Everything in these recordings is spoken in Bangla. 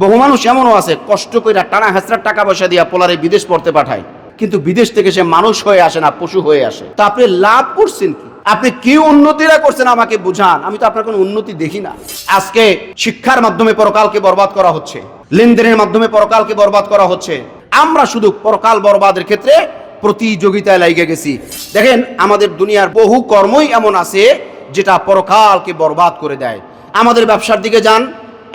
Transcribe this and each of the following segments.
বহু মানুষ এমনও আছে, কষ্ট করে টানা হেঁচড়ার টাকা পয়সা দিয়া পোলারে বিদেশ পড়তে পাঠায়। কিন্তু বিদেশ থেকে সে মানুষ হয়ে আসে না, পশু হয়ে আসে। তা আপনি লাভ করছেন কি? আপনি কি উন্নতিরা করছেন আমাকে বুঝান? আমি তো আপনার কোনো উন্নতি দেখি না। আজকে শিক্ষার মাধ্যমে পরকালকে বরবাদ করা হচ্ছে, লেনদেনের মাধ্যমে পরকালকে বরবাদ করা হচ্ছে। আমরা শুধু পরকাল বরবাদের ক্ষেত্রে প্রতিযোগিতায় লাগিয়ে গেছি। দেখেন, আমাদের দুনিয়ার বহু কর্মই এমন আছে যেটা পরকালকে বরবাদ করে দেয়। আমাদের ব্যবসার দিকে যান,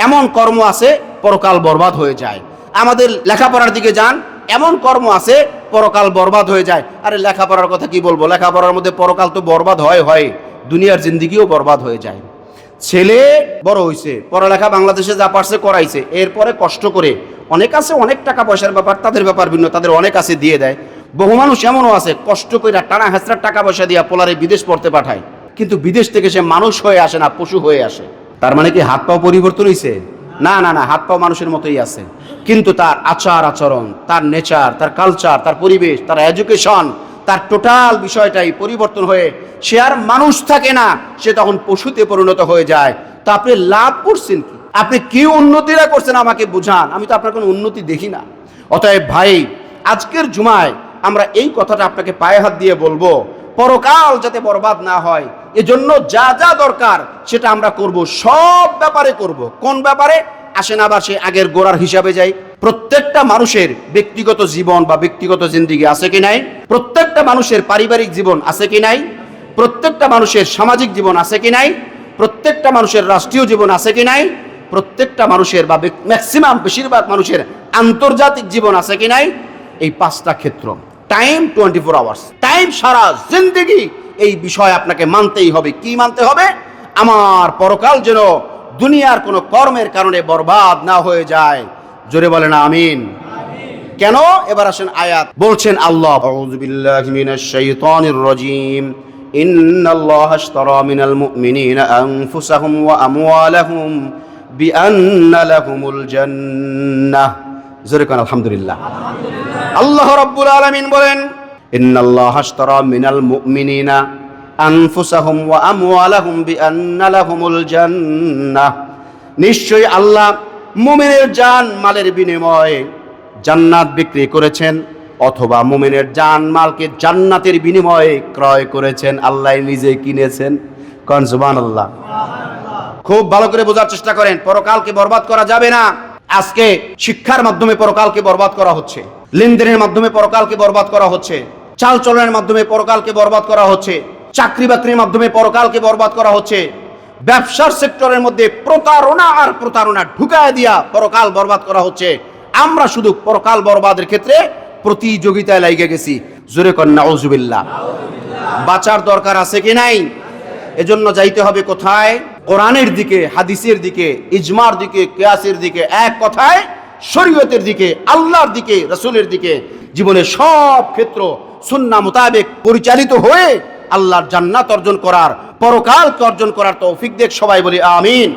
এমন কর্ম আছে পরকাল বরবাদ হয়ে যায়। আমাদের লেখাপড়ার দিকে যান, এমন কর্ম আছে, পরকাল বরবাদ হয়ে যায়। আরে লেখাপড়ার কথা কি বলব? লেখাপড়ার মধ্যে পরকাল তো বরবাদ হয় হয়। দুনিয়ার জিন্দিগিও বরবাদ হয়ে যায়। ছেলে বড় হয়েছে পড়ালেখা বাংলাদেশে যা পারছে করাইছে। এরপরে কষ্ট করে অনেক আছে, অনেক টাকা পয়সার ব্যাপার, তাদের ব্যাপার ভিন্ন, তাদের অনেক আছে দিয়ে দেয়। বহু মানুষ এমনও আছে, কষ্ট করে টানা হেঁচড়ার টাকা পয়সা দিয়া পোলারে বিদেশ পড়তে পাঠায়। কিন্তু বিদেশ থেকে সে মানুষ হয়ে আসে না, পশু হয়ে আসে। তার মানে কি হাত পাও পরিবর্তন হয়েছে না না না হাত পাও মানুষের মতোই আছে। কিন্তু তার আচার আচরণ, তার নেচার, তার কালচার তার পরিবেশ, তার এডুকেশন তার টোটাল বিষয়টাই পরিবর্তন হয়ে সে আর মানুষ থাকে না, সে তখন পশুতে পরিণত হয়ে যায়। তা আপনি লাভ করছেন কি? আপনি কি উন্নতিরা করছেন আমাকে বুঝান? আমি তো আপনার কোনো উন্নতি দেখি না। অতএব ভাই, আজকের জুমায় আমরা এই কথাটা আপনাকে পায়ে হাত দিয়ে বলব, পরকাল যাতে বরবাদ না হয়, এজন্য যা যা দরকার সেটা আমরা করব, সব ব্যাপারে করব। কোন ব্যাপারে? আসেন আবার সে আগের গোড়ার হিসাবে যাই প্রত্যেকটা মানুষের ব্যক্তিগত জীবন বা ব্যক্তিগত জিন্দিগি আছে কি নাই? প্রত্যেকটা মানুষের পারিবারিক জীবন আছে কি নাই? প্রত্যেকটা মানুষের সামাজিক জীবন আছে কি নাই? প্রত্যেকটা মানুষের রাষ্ট্রীয় জীবন আছে কি নাই? প্রত্যেকটা মানুষের বা ম্যাক্সিমাম বেশিরভাগ মানুষের আন্তর্জাতিক জীবন আছে কি নাই? এই পাঁচটা ক্ষেত্র। Time twenty four hours time সারা জিন্দিগি এই বিষয় আপনাকে মানতেই হবে। কি মানতে হবে? আমার পরকাল যেন দুনিয়ার কোনো কর্মের কারণে বরবাদ না হয়ে যায়। জোরে বলেন আমিন। কেন? এবার আসেন আয়াত। বলছেন আল্লাহ। আলহামদুলিল্লাহ। আল্লাহ রাব্বুল আলামিন বলেন ইন্নাল্লাহা আশতারা মিনাল মুমিনিনা আনফুসাহুম ওয়া আমওয়ালাহুম বিআন্না লাহুমুল জান্নাহ। নিশ্চয়ই আল্লাহ মুমিনের জান মালের বিনিময়ে জান্নাত বিক্রি করেছেন অথবা মুমিনের জান মালকে জান্নাতের বিনিময়ে ক্রয় করেছেন, আল্লাহ নিজে কিনেছেন। কন সুবহানাল্লাহ। খুব ভালো করে বোঝার চেষ্টা করেন, পরকালকে বরবাদ করা যাবে না। আজকে শিক্ষার মাধ্যমে পরকালকে বরবাদ করা হচ্ছে, লেনদেনের মাধ্যমে পরকালকে বরবাদ করা হচ্ছে, চাল চলনের মাধ্যমে পরকালকে বরবাদ করা হচ্ছে। চাকরি বাকরির মাধ্যমে পরকালকে বরবাদ করা হচ্ছে। ব্যবসার সেক্টরের মধ্যে প্রতারণা আর প্রতারণা ঢুকায় দিয়া পরকাল বরবাদ করা হচ্ছে। আমরা শুধু পরকাল বরবাদের ক্ষেত্রে প্রতিযোগিতায় লাইগে গেছি। জোরে কন্যা বাঁচার দরকার আছে কি নাই? এজন্য যাইতে হবে কোথায়? কোরআনের দিকে, হাদিসের দিকে, ইজমার দিকে, কেয়াসের দিকে, এক কথায় শরীয়তের দিকে, আল্লাহর দিকে, রসুলের দিকে। জীবনের সব ক্ষেত্র সুন্না মোতাবেক পরিচালিত হয়ে আল্লাহর জান্নাত অর্জন করার পরকালকে অর্জন করার তৌফিক দেখ সবাই বলি আমিন।